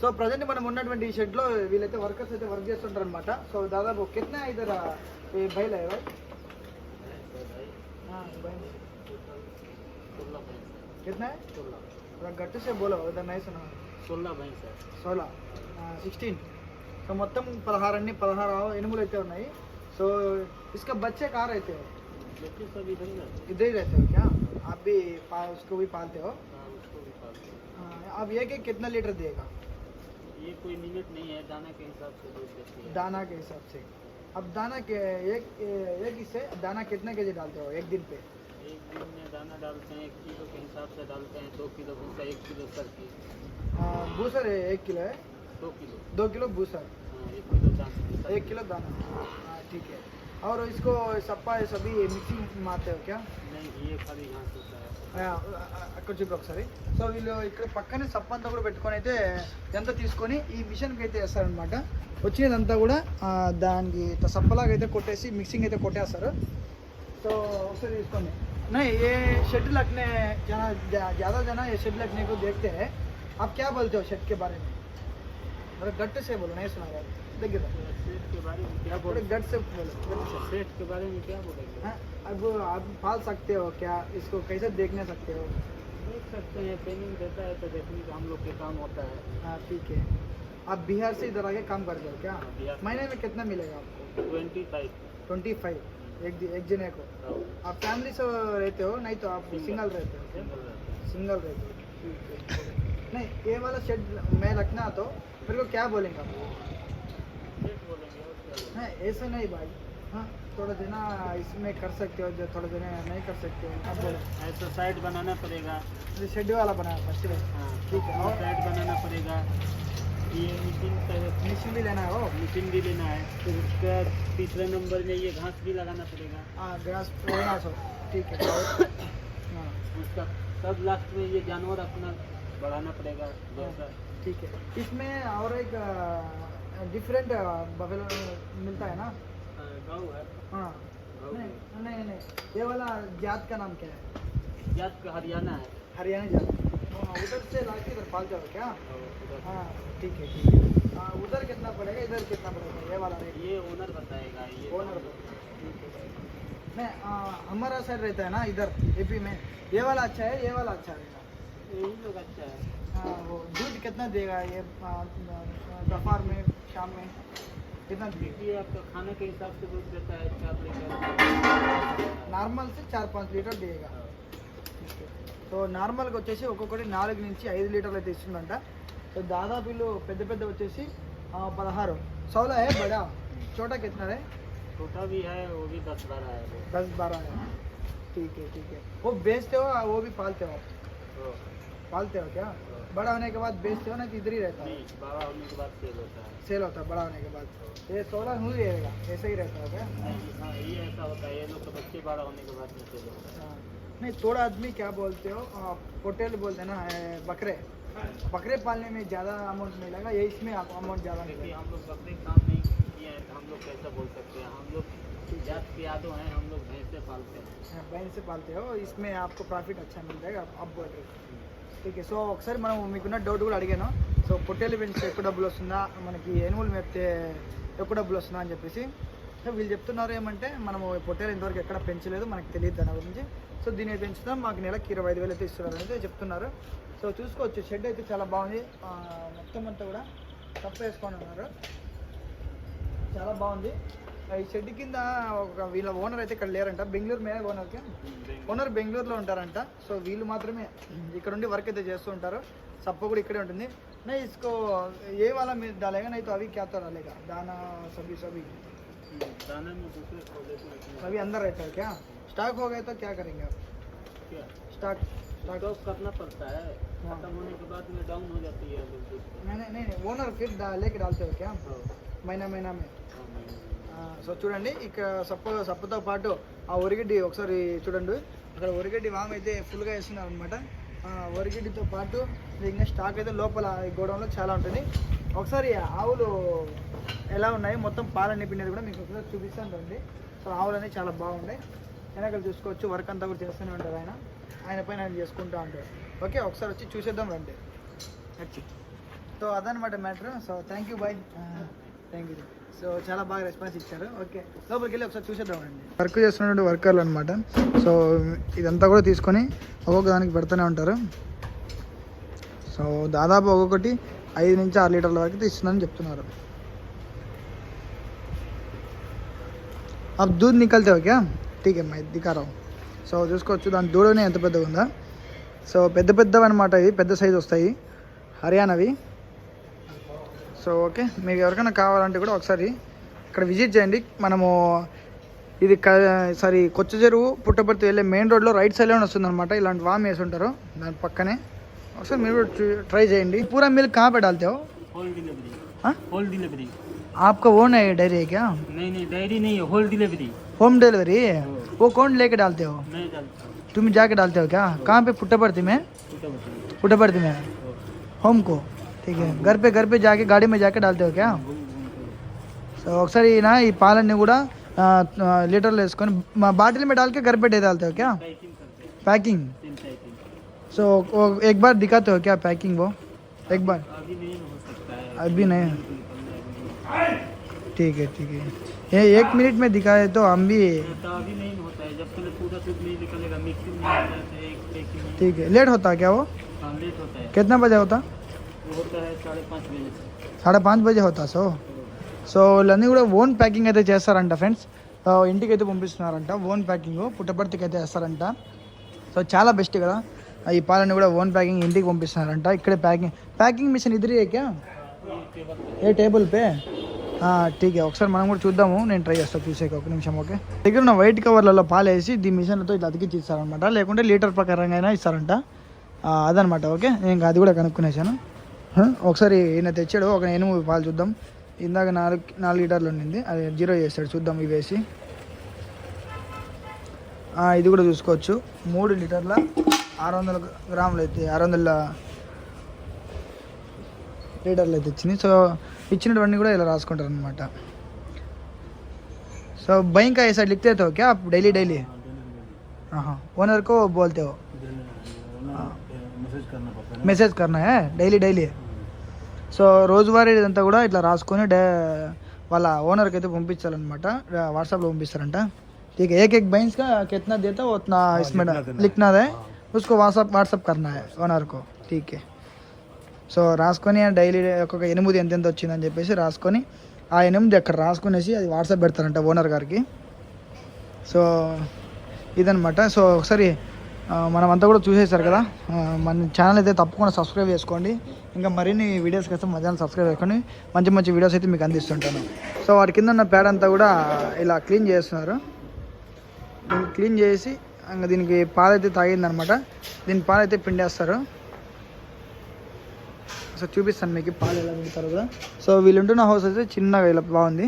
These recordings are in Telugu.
సో ప్రజెంట్ మనం ఉన్నటువంటి షెడ్ షెడ్లో వీళ్ళైతే వర్కర్స్ అయితే వర్క్ చేస్తుంటారు అనమాట సో దాదాపు కిట్నా ఇద్దర బయలు గట్టు సే బోలో ఇద్దరు నైస్ సోలా సిక్స్టీన్ సో మొత్తం పదహారు అన్ని పదహారు ఎనుములు అయితే ఉన్నాయి. సో ఇసుక బచ్చే కార్ అయితే. इधर అయితే रहते हो क्या आप भी उसको भी ये कोई लिमिट नहीं है दाना के हिसाब से दूध देती है। दाना के हिसाब से। अब दाना के एक एक हिस्से दाना कितने के जी डालते हो एक दिन पे? एक दिन में दाना डालते हैं एक किलो के हिसाब से डालते हैं दो किलो भूसा एक किलो सर की। बूसर है एक किलो है? दो किलो। दो किलो बूसर हाँ, एक किलो दाना। एक किलो दाना। हाँ ठीक है। और इसको सप्पा सभी मिक्सिंग मारते हो क्या? नहीं ये खाली घास होता है। అక్కడ చూపి ఒకసారి సో వీళ్ళు ఇక్కడ పక్కనే సప్ప అంతా కూడా పెట్టుకొని అయితే ఎంత తీసుకొని ఈ మిషన్కి అయితే వేస్తారనమాట వచ్చినదంతా కూడా ఆ, దానికి ఇట్లా సప్పలాగా అయితే కొట్టేసి మిక్సింగ్ అయితే కొట్టేస్తారు సో ఒకసారి తీసుకోండి नहीं ये शेड लगने जना ज़्यादा जना ये शेड लगने को देखते हैं आप क्या बोलते हो शेड के बारे में थोड़ा गट से बोलो नहीं सुना यार देखिए। सेठ के बारे में क्या बोलेंगे गट से बोलो। गट से सेठ के बारे में क्या बोलेंगे? हाँ, अब आप पाल सकते हो क्या? इसको कैसे देखने सकते हो? देख सकते हैं ट्रेनिंग देता है तो देखने का हम लोग के काम होता है। हाँ ठीक है। आप बिहार से इधर आके काम करते हो क्या? हाँ। महीने में कितना मिलेगा आपको? ट्वेंटी फाइव ट्वेंटी फाइव एक एक जने को? आप फैमिली से रहते हो? नहीं तो आप सिंगल रहते हो सिंगल रहता है। हो। है। नहीं ये वाला शेड मैं रखना तो मेरे को क्या बोलेंगे आप नहीं ऐसा नहीं भाई। हाँ थोड़ा देना इसमें कर सकते हो जो थोड़ा देना नहीं कर सकते हो। आप बोलो। ऐसा साइड बनाना पड़ेगा। ये शेड वाला बनाया फ़र्स्ट हाँ? ठीक है, और? साइड बनाना पड़ेगा। ये मशीन मिशन भी लेना है वो मशीन भी लेना है। फिर उसके तीसरे नंबर में ये घास भी लगाना पड़ेगा। हाँ घास लेना सो ठीक है हाँ। उसका सब लास्ट में ये जानवर अपना बढ़ाना पड़ेगा जैसा। ठीक है। इसमें और एक डिफरेंट बफेलो मिलता है ना? हाँ, है। हाँ। नहीं नहीं नहीं। ये वाला जात का नाम क्या है? जात का हरियाणा है। हरियाणा जात। हाँ, उधर से लाके इधर पाल जाओ क्या? हाँ ठीक है ठीक है। हाँ, उधर कितना पड़ेगा इधर कितना पड़ेगा? ये वाला रेट ये ओनर बताएगा ये ओनर है नहीं हमारा साइड रहता है ना इधर एपी में। ये वाला अच्छा है ये वाला अच्छा रहेगा। यही लोग अच्छा है। हाँ वो दूध कितना देगा ये दोपहर में? शाम में कितना देगा ये आपका खाने के हिसाब से दूध देता है चार लीटर నార్మల్ से चार पाँच లీటర్ देगा సో నార్మల్గా వచ్చేసి ఒక్కొక్కటి నాలుగు నుంచి ఐదు లీటర్లు అయితే ఇస్తుందంట సో దాదాపు వీళ్ళు పెద్ద పెద్ద వచ్చేసి ఆ, పదహారు సౌలా है बड़ा छोटा कितना है छोटा भी है वो भी दस बारह है वो। दस बारह है ठीक है ठीक है वो बेचते हो वो भी पालते हो आप? तो पालते हो क्या बड़ा होने के बाद बेचते हो ना कि इधर ही रहता है? बारह होने के बाद सेल होता है। सेल होता है बड़ा होने के बाद। ये सोलह हुई रहेगा ऐसे ही रहता है क्या? हाँ ये ऐसा होता है ये लोग तो बच्चे बड़ा होने के बाद सेल होता है। हाँ। नहीं थोड़ा आदमी क्या बोलते हो आ, पोटेल बोलते हैं ना बकरे। बकरे पालने में ज़्यादा अमाउंट मिलेगा ये इसमें आप अमाउंट ज़्यादा मिलेगा? हम लोग बकरे काम नहीं किए हैं तो हम लोग कैसा बोल सकते हैं? हम लोग जात हैं हम लोग भैंसे पालते हैं। भैंस से पालते हो इसमें आपको प्रॉफिट अच्छा मिल जाएगा आप बोल रहे हो। ఓకే సో ఒకసారి మనం మీకున్న డౌట్ కూడా అడిగాను. సో పొట్టేలు పెంచితే ఎక్కువ డబ్బులు వస్తుందా? మనకి ఎనుములు మేపితే ఎక్కువ డబ్బులు వస్తుందా అని చెప్పేసి. సో వీళ్ళు చెప్తున్నారు ఏమంటే మనము పొట్టేలు ఇంతవరకు ఎక్కడ పెంచలేదు మనకు తెలియదు దాని గురించి. సో దీన్ని పెంచుతాం మాకు నెలకి ఇరవై ఐదు వేలు అయితే ఇస్తున్నారు అయితే చెప్తున్నారు. సో చూసుకోవచ్చు షెడ్ అయితే చాలా బాగుంది. మొత్తం అంతా కూడా తప్ప వేసుకొని ఉన్నారు. చాలా బాగుంది. ఈ షెడ్ కింద ఒక వీళ్ళ ఓనర్ అయితే ఇక్కడ లేరంట బెంగళూరు మీద ఓనర్కి ఓనర్ బెంగళూరులో ఉంటారంట సో వీళ్ళు మాత్రమే ఇక్కడ ఉండి వర్క్ అయితే చేస్తూ ఉంటారు సప్ప కూడా ఇక్కడే ఉంటుంది नहीं इसको ये वाला में डालेगा नहीं तो अभी क्या तो डालेगा दाना सभी सभी दाना में दूसरे पौधे को रखना सभी अंदर रहता है क्या स्टॉक हो गए तो क्या करेंगे आप क्या स्टॉक स्टॉक स्टॉक करना पड़ता है हाँ। खत्म होने के बाद में डाउन हो जाती है लोग दूध। नहीं नहीं नहीं ओनर फिर डा, लेके डालते हो क्या हाँ, महीना महीना में हाँ, मैंने- ఆ, సో చూడండి ఇక సప్ప సప్పతో పాటు ఆ ఒరిగడ్డి ఒకసారి చూడండి. అక్కడ ఒరిగడ్డి వామ్ అయితే ఫుల్గా వేస్తున్నారు అనమాట ఒరిగడ్డితో పాటు ఇంకా స్టాక్ అయితే లోపల గోడౌన్లో చాలా ఉంటుంది. ఒకసారి ఆవులు ఎలా ఉన్నాయి? మొత్తం పాలన్నీ పిండేది కూడా మీకు ఒకసారి చూపిస్తాను రండి సో ఆవులు అనేవి చాలా బాగున్నాయి వెనకాల చూసుకోవచ్చు వర్క్ అంతా కూడా చేస్తూనే ఉంటారు ఆయన. ఆయన పైన ఆయన చేసుకుంటూ ఉంటారు. ఓకే ఒకసారి వచ్చి చూసేద్దాం రండి. వచ్చి సో అదనమాట matter. So thank you bye thank you so చాలా బాగా రెస్పాన్స్ ఇచ్చారు ఓకే లోపలికి వెళ్ళి ఒకసారి చూసేద్దామండి వర్క్ చేస్తున్నటువంటి వర్కర్లు అనమాట సో ఇదంతా కూడా తీసుకొని ఒక్కొక్క దానికి పెడుతూనే ఉంటారు సో దాదాపు ఒక్కొక్కటి ఐదు నుంచి ఆరు లీటర్ల వరకు తీస్తుందని చెప్తున్నారు अब दूध निकलते हो क्या ठीक है मैं दिखा रहा हूँ సో చూసుకోవచ్చు దాని దూడనే ఎంత పెద్దగా ఉందా సో పెద్ద పెద్దవి అనమాట ఇవి పెద్ద సైజు వస్తాయి హర్యానావి సో ఓకే మీకు ఎవరికైనా కావాలంటే కూడా ఒకసారి ఇక్కడ విజిట్ చేయండి మనము ఇది క సారీ కొత్త చెరువు పుట్టపర్తి వెళ్ళే మెయిన్ రోడ్లో రైట్ సైడ్లోనే వస్తుంది అనమాట ఇలాంటి వామ్ వేసి ఉంటారు దాని పక్కనే ఒకసారి మీరు కూడా ట్రై చేయండి పూరా మిల్క్ कहाँ पे डालते हो होल डिलीवरी हाँ होल डिलीवरी आपका वो नहीं डेयरी है क्या नहीं नहीं डायरी नहीं है होल डिलीवरी होम डिलीवरी वो कौन लेके डालते हो मैं डालता हूँ तुम जाके डालते हो क्या कहाँ पे पुट्टापर्ती में छोटा बच्चा पुट्टापर्ती में होम को ठीक है घर पे घर पे जाके गाड़ी में जाके डालते हो क्या घूम घूम कर సో ఒకసారి నా ఈ పాలన్నీ కూడా ఆ, ఆ, లీటర్లు వేసుకొని మా బాటిల్ में डाल के घर पे दे डालते हो क्या पैकिंग करते हैं पैकिंग तीन पैकिंग सो वो एक बार दिखाते हो क्या पैकिंग वो एक बार अभी नहीं हो सकता है अभी नहीं निकलना है, अभी ठीक है ठीक है ये एक मिनट में दिखाए तो हम भी नहीं। तो अभी नहीं होता है जब तक पूरा दूध नहीं निकलेगा मिक्सिंग नहीं होता है तो एक पैकिंग में ठीक है लेट होता है क्या वो हाँ, लेट होता है कितना बजे होता वो होता है साढ़े पाँच बजे से సాడే పాంచ్ బజే అవుతా సో? సో వీళ్ళన్నీ కూడా ఓన్ ప్యాకింగ్ అయితే చేస్తారంట ఫ్రెండ్స్. ఇంటికి అయితే పంపిస్తున్నారంట ఓన్ ప్యాకింగ్ పుట్టపర్తికి అయితే వేస్తారంట సో చాలా బెస్ట్ కదా. ఈ పాలన్నీ కూడా ఓన్ ప్యాకింగ్ ఇంటికి పంపిస్తున్నారంట ఇక్కడే ప్యాకింగ్. ప్యాకింగ్ మిషన్ ఇది ఏకా ఏ టేబుల్ పే? టీకే ఒకసారి మనం కూడా చూద్దాము నేను ట్రై చేస్తాను చూసాక ఒక నిమిషం ఓకే? దగ్గర ఉన్న వైట్ కవర్లలో పాలేసి దీ మిషన్లతో ఇది అతికి ఇస్తారనమాట లేకుంటే లీటర్ ప్రకారంగా అయినా ఇస్తారంట. అదనమాట ఓకే? నేను అది కూడా కనుక్కునేసాను. ఒకసారి ఈయన తెచ్చాడు ఒక ఎనిమిది పాలు చూద్దాం ఇందాక నాలుగు నాలుగు లీటర్లు ఉండింది అది జీరో చేస్తాడు చూద్దాం ఇవి వేసి ఆ, ఇది కూడా చూసుకోవచ్చు మూడు లీటర్ల ఆరు వందల గ్రాములు అయితే ఆరు వందల లీటర్లు అయితే ఇచ్చింది సో ఇచ్చినటువంటి కూడా ఇలా రాసుకుంటారు అనమాట సో बैंक का ऐसा लिखते तो क्या आप डेली डेली हाँ हाँ ओनर को बोलते हो मैसेज करना पड़ता है మెసేజ్ కర్నా హే డైలీ డైలీ సో రోజువారీ ఇదంతా కూడా ఇట్లా రాసుకొని డే వాళ్ళ ఓనర్కి అయితే పంపించాలన్నమాట వాట్సాప్లో పంపిస్తారంట ठीक है एक एक बैंस का कितना देता है उतना इसमें लिखना है उसको व्हाट्सअप व्हाट्सअप करना है ఓనర్ को ठीक है సో రాసుకొని డైలీ ఒక్కొక్క ఎనిమిది ఎంత ఎంత వచ్చిందని చెప్పేసి రాసుకొని ఆ ఎనిమిది అక్కడ రాసుకునేసి అది వాట్సాప్ పెడతారంట ఓనర్ గారికి సో ఇదనమాట సో ఒకసారి ఆ, మనమంతా కూడా చూసేసారు కదా. మన ఛానల్ అయితే తప్పకుండా సబ్స్క్రైబ్ చేసుకోండి. ఇంకా మరిన్ని వీడియోస్ కోసం మా ఛానల్ సబ్స్క్రైబ్ చేసుకొని మంచి మంచి వీడియోస్ అయితే మీకు అందిస్తుంటాను. సో వాటి కింద ఉన్న ప్యాడ్ అంతా కూడా ఇలా క్లీన్ చేస్తున్నారు. దీన్ని క్లీన్ చేసి ఇంకా దీనికి పాలైతే తాగిందనమాట. దీని పాలైతే పిండేస్తారు. సో చూపిస్తాను మీకు పాలు ఎలా పెడతారు కదా సో వీళ్ళు ఉంటున్న హౌస్ అయితే చిన్నగా ఇలా బాగుంది.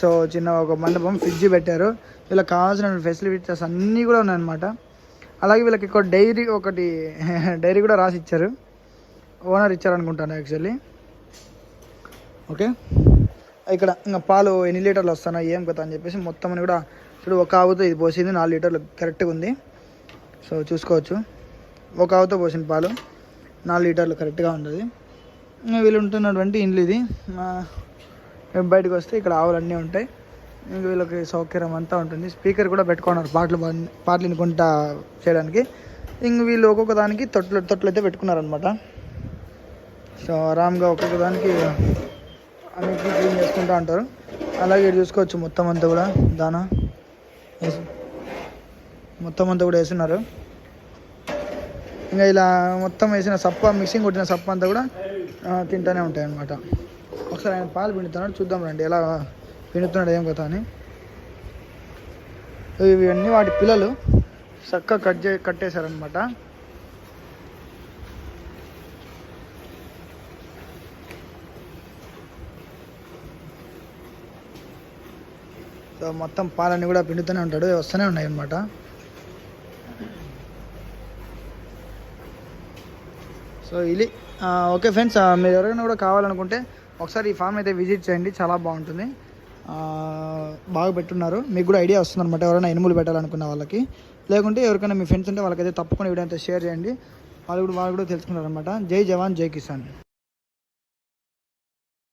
సో చిన్న ఒక మండపం ఫ్రిడ్జ్ పెట్టారు. ఇలా కావాల్సిన ఫెసిలిటీస్ అన్నీ కూడా ఉన్నాయన్నమాట. అలాగే వీళ్ళకి ఒక డైరీ ఒకటి డైరీ కూడా రాసి ఇచ్చారు ఓనర్ ఇచ్చారనుకుంటాను యాక్చువల్లీ. ఓకే? ఇక్కడ ఇంకా పాలు ఎన్ని లీటర్లు వస్తున్నాయి ఏం కదా అని చెప్పేసి మొత్తం అని కూడా చూడు ఒక ఆవుతో ఇది పోసింది నాలుగు లీటర్లు కరెక్ట్గా ఉంది. సో చూసుకోవచ్చు. ఒక ఆవుతో పోసిన పాలు నాలుగు లీటర్లు కరెక్ట్గా ఉంటుంది వీళ్ళు ఉంటున్నటువంటి ఇండ్లు ఇది. బయటకు వస్తే ఇక్కడ ఆవులు అన్నీ ఉంటాయి. ఇంక వీళ్ళకి సౌకర్యం అంతా ఉంటుంది. స్పీకర్ కూడా పెట్టుకున్నారు పాటలు పాటలు వినుకుంటా చేయడానికి. ఇంక వీళ్ళు ఒక్కొక్క దానికి తొట్లు తొట్లు అయితే పెట్టుకున్నారనమాట సో ఆరామ్గా ఒక్కొక్క దానికి అన్నిటికీ క్లీన్ చేసుకుంటూ ఉంటారు. అలాగే ఇటు చూసుకోవచ్చు మొత్తం అంతా కూడా దానా. వేసి మొత్తం అంతా కూడా వేస్తున్నారు. ఇంకా ఇలా మొత్తం వేసిన సప్ప మిక్సింగ్ కొట్టిన సప్ప అంతా కూడా తింటూనే ఉంటాయి అన్నమాట ఒకసారి ఆయన పాలు పిండుతున్నాడు చూద్దాం రండి ఎలా పిండుతున్నాడు ఏం కదా అని? ఇవన్నీ వాటి పిల్లలు చక్కగా కట్ చే కట్టేశారనమాట సో మొత్తం పాలన్నీ కూడా పిండుతూనే ఉంటాడు వస్తూనే ఉన్నాయి అనమాట సో ఇది ఓకే ఫ్రెండ్స్ మీరు ఎవరైనా కూడా కావాలనుకుంటే ఒకసారి ఈ ఫామ్ అయితే విజిట్ చేయండి చాలా బాగుంటుంది. బాగా పెట్టున్నారు. మీకు కూడా ఐడియా వస్తుంది అనమాట ఎవరైనా ఎనుములు పెట్టాలనుకున్న వాళ్ళకి. లేకుంటే ఎవరికైనా మీ ఫ్రెండ్స్ ఉంటే వాళ్ళకైతే తప్పకుండా వీడియో అయితే షేర్ చేయండి. వాళ్ళు కూడా వాళ్ళు కూడా తెలుసుకున్నారనమాట జై జవాన్ జై కిసాన్.